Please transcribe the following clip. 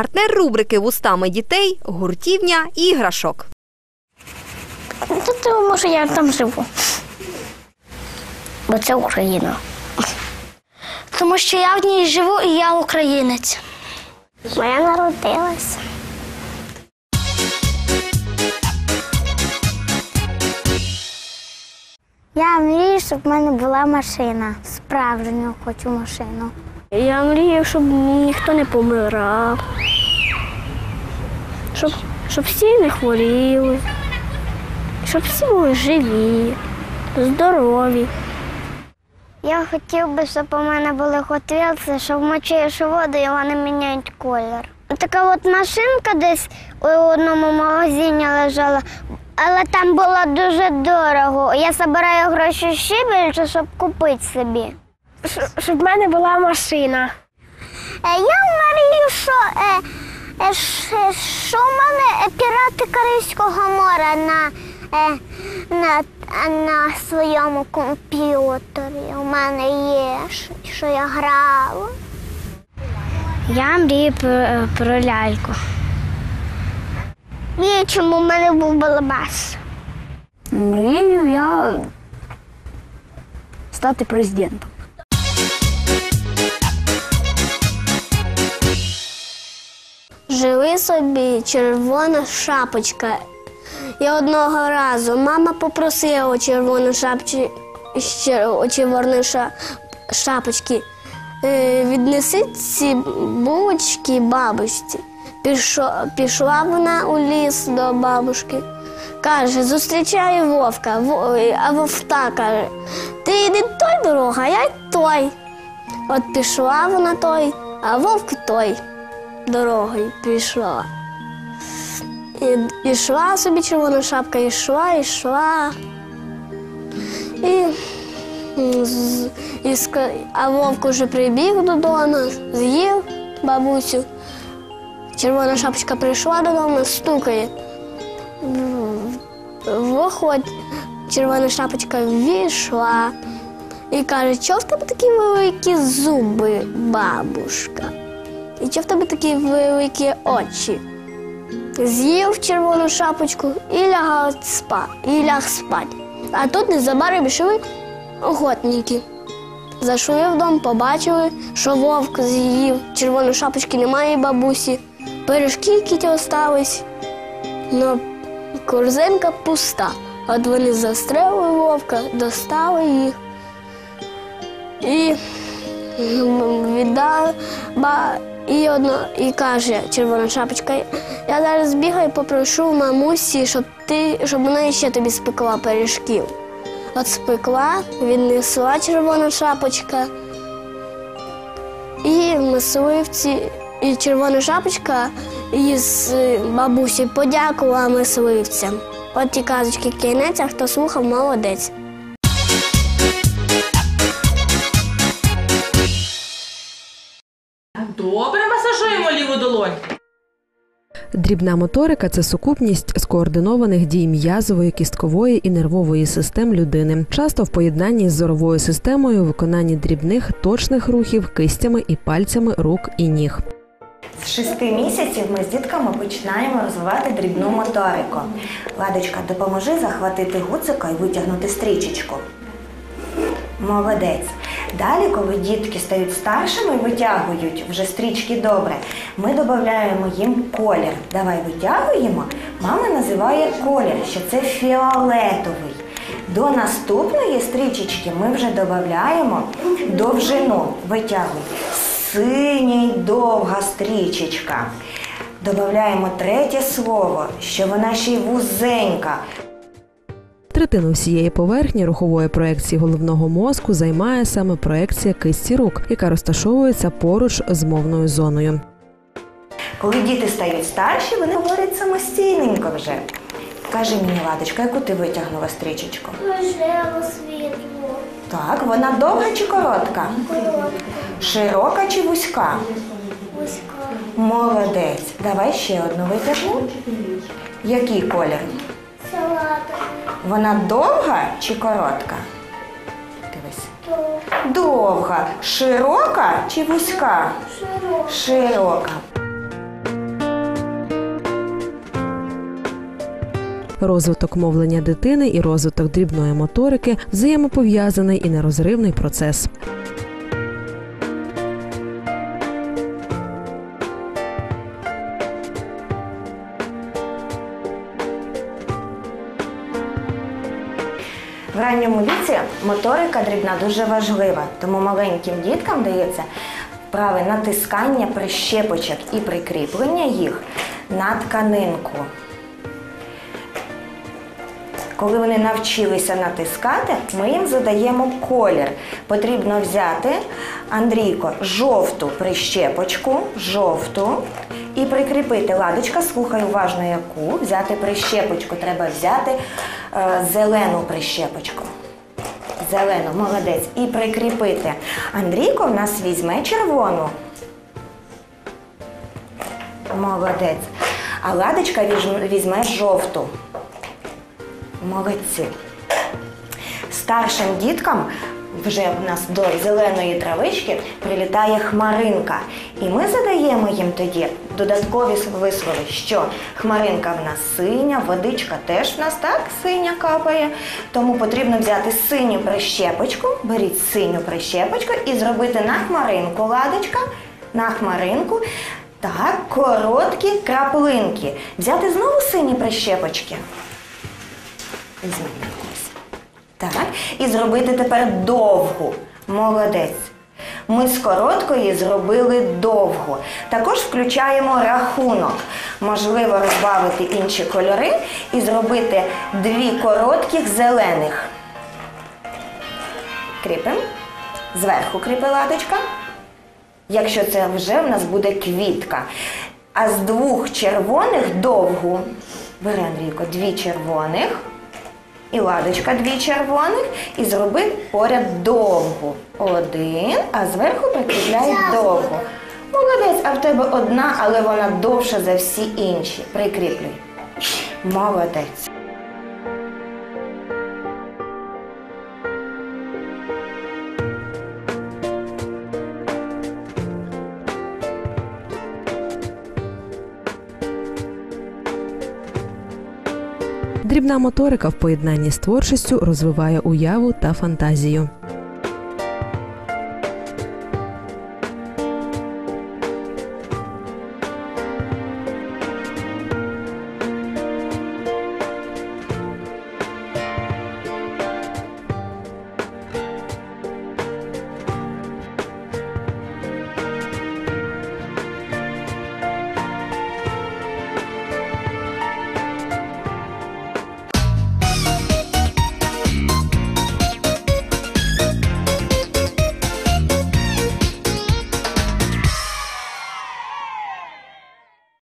Партнер рубрики Вустами дітей гуртівня іграшок. Тут, може, я там живу. Бо це Україна. Тому що я в ній живу і я українець. Бо я народилась. Я мрію, щоб в мене була машина. Справжню хочу машину. Я мрію, щоб ніхто не помирав. Щоб, щоб всі не хворіли. Щоб всі були живі, здорові. Я хотів би, щоб у мене були Hot Wheels, щоб мочуєш воду і вони міняють колір. Така от машинка десь у одному магазині лежала, але там було дуже дорого. Я збираю гроші ще більше, щоб купити собі. Щоб в мене була машина. Е, Я мрію, що, е, що в мене е, пірати Карибського моря на, е, на, на своєму комп'ютері. У мене є, що- що я грала. Я мрію про, про ляльку. Мрію, чому в мене був балабас. Мрію я стати президентом. Жили собі червона шапочка. І одного разу мама попросила у червоної шапчі, червоної шапочки е, віднеси ці булочки бабусі. Пішла вона у ліс до бабушки. Каже, зустрічає вовка, а вовта каже, ти йди той дорога, а я той. От пішла вона той, а вовк той дорогою пішла. І йшла собі червона шапка, йшла, йшла. І, і а вовк уже прибіг додому, з'їв бабусю. Червона шапочка прийшла додому, стукає. Виходь, червона шапочка війшла і каже, чого в тебе такі великі зуби, бабушка? І чого в тебе такі великі очі? З'їв червону шапочку і лягав спа, і ляг спати. А тут незабаром пішли охотники. Зайшли в дом, побачили, що вовк з'їв, червоної шапочки немає бабусі, пиріжки які остались, но корзинка пуста. От вони застрелили вовка, достали їх і віддав ба і одно і каже червона шапочка. Я зараз бігаю попрошу мамусі, щоб ти щоб вона ще тобі спекла пиріжків. От спекла, віднесла червона шапочка. І мисливці, і червона шапочка із бабусі подякувала мисливцям. От ті казочки кінець, а хто слухав, молодець. Добре, масажуємо ліву долонь. Дрібна моторика це сукупність скоординованих дій м'язової, кісткової і нервової систем людини, часто в поєднанні з зоровою системою виконанні дрібних точних рухів кистями і пальцями рук і ніг. З шести місяців ми з дітками починаємо розвивати дрібну моторику. Ладочка, допоможи захватити гуцика і витягнути стрічечку. Молодець. Далі, коли дітки стають старшими і витягують вже стрічки добре, ми додаємо їм колір. Давай витягуємо. Мама називає колір, що це фіолетовий. До наступної стрічечки ми вже додаємо довжину. Витягуй. Синій довга стрічечка. Додаємо третє слово, що вона ще й вузенька. Третину всієї поверхні рухової проекції головного мозку займає саме проекція кисті рук, яка розташовується поруч з мовною зоною. Коли діти стають старші, вони говорять самостійненько вже. Кажи мені, Ладочка, яку ти витягнула стрічечку? Рожево світло, Так, вона довга чи коротка? коротко, Широка чи вузька? вузька, Молодець. Давай ще одну витягну. Який колір? Вона довга чи коротка? Довга. Широка чи вузька? Широка. Розвиток мовлення дитини і розвиток дрібної моторики взаємопов'язаний і нерозривний процес. Ранньому віці моторика дрібна дуже важлива, тому маленьким діткам дається вправи натискання прищепочок і прикріплення їх на тканинку. Коли вони навчилися натискати, ми їм задаємо колір. Потрібно взяти, Андрійко, жовту прищепочку, жовту, і прикріпити. Ладочка, слухай уважно яку. Взяти прищепочку. Треба взяти зелену прищепочку. Зелену, молодець. І прикріпити. Андрійко в нас візьме червону. Молодець. А ладочка візьме жовту. Молодці. Старшим діткам вже в нас до зеленої травички прилітає хмаринка. І ми задаємо їм тоді додаткові вислови, що хмаринка в нас синя, водичка теж в нас так синя капає. Тому потрібно взяти синю прищепочку, беріть синю прищепочку і зробити на хмаринку ладочка, на хмаринку. Так, короткі краплинки. Взяти знову сині прищепочки. Якусь. Так. І зробити тепер довгу. Молодець. Ми з короткої зробили довгу. Також включаємо рахунок. Можливо розбавити інші кольори і зробити дві коротких зелених. Кріпимо. Зверху кріпеладочка. Якщо це вже в нас буде квітка. А з двох червоних довгу. Бери, Андрійко, дві червоних. І ладочка дві червоних. І зроби поряд довгу. Один, а зверху прикріпляй довгу. Молодець, а в тебе одна, але вона довша за всі інші. Прикріплюй. Молодець. Дрібна моторика в поєднанні з творчістю розвиває уяву та фантазію.